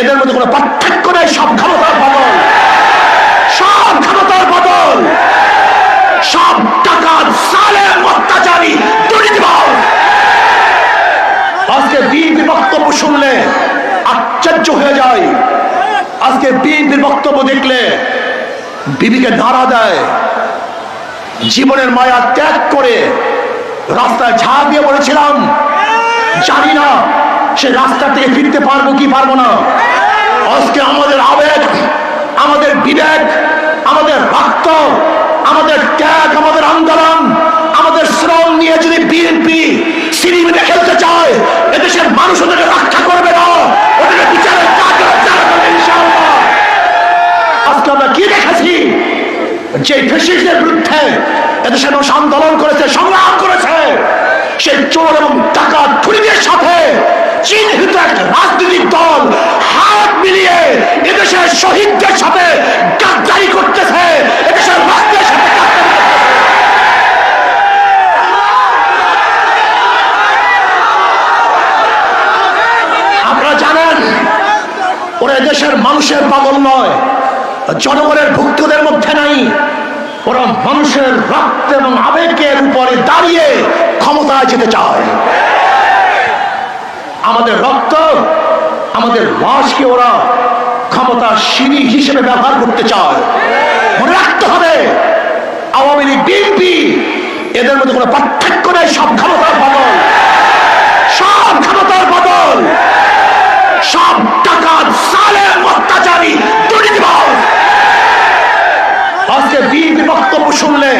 এদের মধ্যে কোনো পার্থক্য নেই, সব ক্ষমতার বদল। সব ক্ষমতার বদল। সব টাকা সালে অত্যাচারী দুর্নীতিবাজ। আজকে বিএনপি বক্তব্য শুনলে আশ্চর্য হয়ে যায়। আজকে বিএনপির বক্তব্য দেখলে বিবিকে নাড়া দেয়। জীবনের মায়া ত্যাগ করে রাস্তায় ঝাঁপ দিয়ে বলেছিলাম, জানি না সে রাস্তা থেকে ফিরতে পারব কি পারব না? আজকে আমাদের আবেগ, আমাদের বিবেক, আমাদের রক্ত, আমাদের ত্যাগ, আমাদের আন্দোলন, আমাদের শ্রম নিয়ে যদি বিএনপি সিনেমিতে খেলতে চায়, এদেশের মানুষ ওদেরকে রক্ষা করবে না। ওদেরকে বিচারের আজকে আমরা কি দেখেছি? যে ফেসিস্টের বিরুদ্ধে এদেশের মানুষ আন্দোলন করেছে, সংগ্রাম মানুষের পাগল নয়। জনগণের ভুক্তদের মধ্যে নাই। ওরা মানুষের রক্ত এবং আবেগের উপরে দাঁড়িয়ে ক্ষমতায় যেতে চায়। আমাদের রক্ত, আমাদের লাশকে ওরা ক্ষমতা সিঁড়ি হিসেবে ব্যবহার করতে চায়। মনে রাখতে হবে, আওয়ামী লীগ, বিএনপি, এদের মধ্যে কোনো পার্থক্য নেই, সব ক্ষমতার বদল সব ক্ষমতার বদল সব টাকা সালে অত্যাচারী দুর্নীতিবাজ আজকে বিএনপি বক্তব্য শুনলে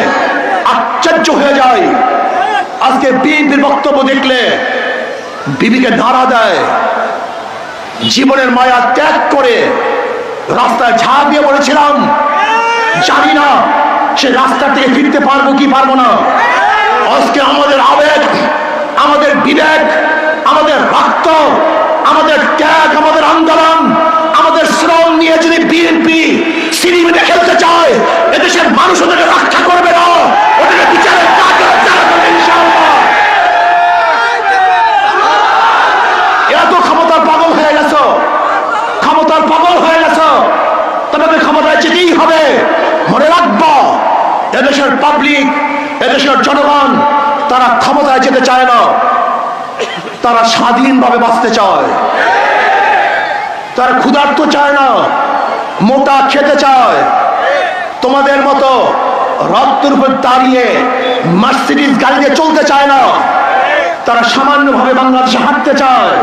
আশ্চর্য হয়ে যায়। আজকে বিএনপির বক্তব্য দেখলে বিবিকে নাড়া দেয়, জীবনের মায়া ত্যাগ করে রাস্তায় ঝাঁপ দিয়ে বলেছিলাম, জানি না সে রাস্তা থেকে ফিরতে পারব কি পারব না। আজকে আমাদের আবেগ, আমাদের বিবেক, আমাদের রক্ত আমাদের ত্যাগ আমাদের আন্দোলন আমাদের শ্রম নিয়ে যদি বিএনপি সিনেমিতে খেলতে চায় এদেশের মানুষ ওদেরকে রক্ষা করবে না ওদেরকে বিচারের কাজ যারা করবে ইনশাআল্লাহ এত ক্ষমতার পাগল হয়ে গেছো ক্ষমতার পাগল হয়ে গেছো। তোমাকে ক্ষমতায় যেতেই হবে। মনে রাখব, এদেশের পাবলিক এদেশের জনগণ, তারা ক্ষমতায় যেতে চায় না। তারা স্বাধীনভাবে বাঁচতে চায়। তারা ক্ষুধার্ত চায় না, মোটা খেতে চায়। তোমাদের মতো রক্তের উপর দাঁড়িয়ে মার্সিডিজ গাড়ি দিয়ে চলতে চায় না। তারা সামান্যভাবে বাংলাদেশে হাঁটতে চায়।